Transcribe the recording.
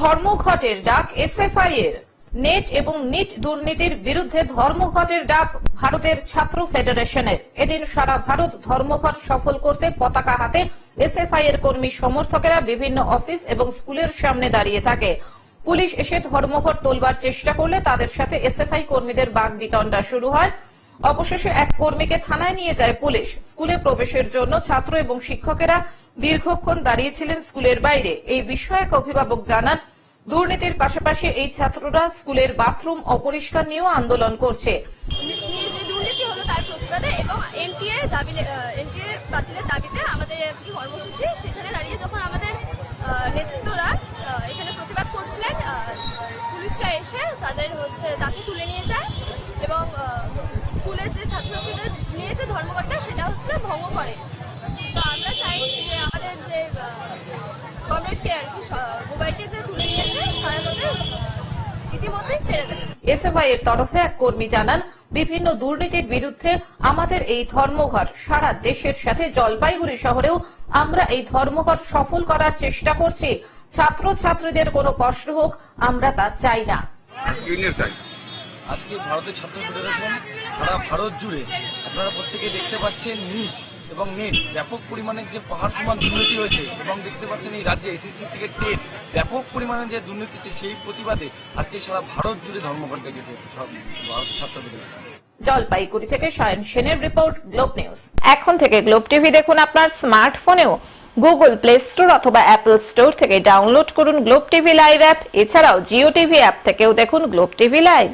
ধর্মঘটের ডাক এসএফআই এর নেট এবং নিট দুর্নীতির বিরুদ্ধে ধর্মঘটের ডাক ভারতের ছাত্র ফেডারেশনের। এদিন সারা ভারত ধর্মঘট সফল করতে পতাকা হাতে এসএফআই এর কর্মী সমর্থকেরা বিভিন্ন অফিস এবং স্কুলের সামনে দাঁড়িয়ে থাকে। পুলিশ এসে ধর্মঘট তোলবার চেষ্টা করলে তাদের সাথে এসএফআই কর্মীদের বাগ বিতণ্ডা শুরু হয়। অবশেষে এক কর্মীকে থানায় নিয়ে যায় পুলিশ। স্কুলে প্রবেশের জন্য ছাত্র এবং শিক্ষকেরা দীর্ঘক্ষণ দাঁড়িয়েছিলেন স্কুলের বাইরে। এই বিষয়ক অভিভাবক জানান, দুর্নীতির পাশাপাশি এই ছাত্ররা স্কুলের বাথরুম অপরিষ্কার নিয়েও আন্দোলন করছে। প্রতিবাদে এবং দাবি দাবিতে আমাদের আজকে কর্মসূচি। সেখানে দাঁড়িয়ে যখন আমাদের নেতৃত্বরা এখানে প্রতিবাদ করছিলেন পুলিশরা এসে তাদের হচ্ছে তুলে নিয়ে যায় এবং স্কুলের যে ছাত্রছাত্রীদের নিয়ে যে ধর্মঘটটা, সেটা হচ্ছে ভঙ্গ করে। কমরেডকে আর কি স- যে তুলে নিয়েছে তারা যাতে ইতিমধ্যেই ছেড়ে দেয় এসএফআই এর তরফে এক কর্মী জানান বিভিন্ন দুর্নীতির বিরুদ্ধে আমাদের এই ধর্মঘট সারা দেশের সাথে জলপাইগুড়ি শহরেও আমরা এই ধর্মঘট সফল করার চেষ্টা করছি। ছাত্র ছাত্রীদের কোনো কষ্ট হোক আমরা তা চাই না। আজকে ভারতের ছাত্র ফেডারেশন সারা ভারত জুড়ে আপনারা প্রত্যেকে দেখতে পাচ্ছেন নিট এবং নেট ব্যাপক পরিমাণে যে পাহাড় সমান দুর্নীতি হয়েছে এবং দেখতে পাচ্ছেন এই রাজ্যে এসএসসি থেকে টেট ব্যাপক পরিমাণে যে দুর্নীতি হচ্ছে সেই প্রতিবাদে আজকে সারা ভারত জুড়ে ধর্মঘট ডেকেছে সব ভারতের ছাত্র ফেডারেশন জলপাইগুড়ি থেকে সায়ন সেনের রিপোর্ট গ্লোব নিউজ। এখন থেকে গ্লোব টিভি দেখুন আপনার স্মার্টফোনেও। গুগল প্লে স্টোর অথবা অ্যাপল স্টোর থেকে ডাউনলোড করুন গ্লোব টিভি লাইভ অ্যাপ। এছাড়াও জিও টিভি অ্যাপ থেকেও দেখুন গ্লোব টিভি লাইভ।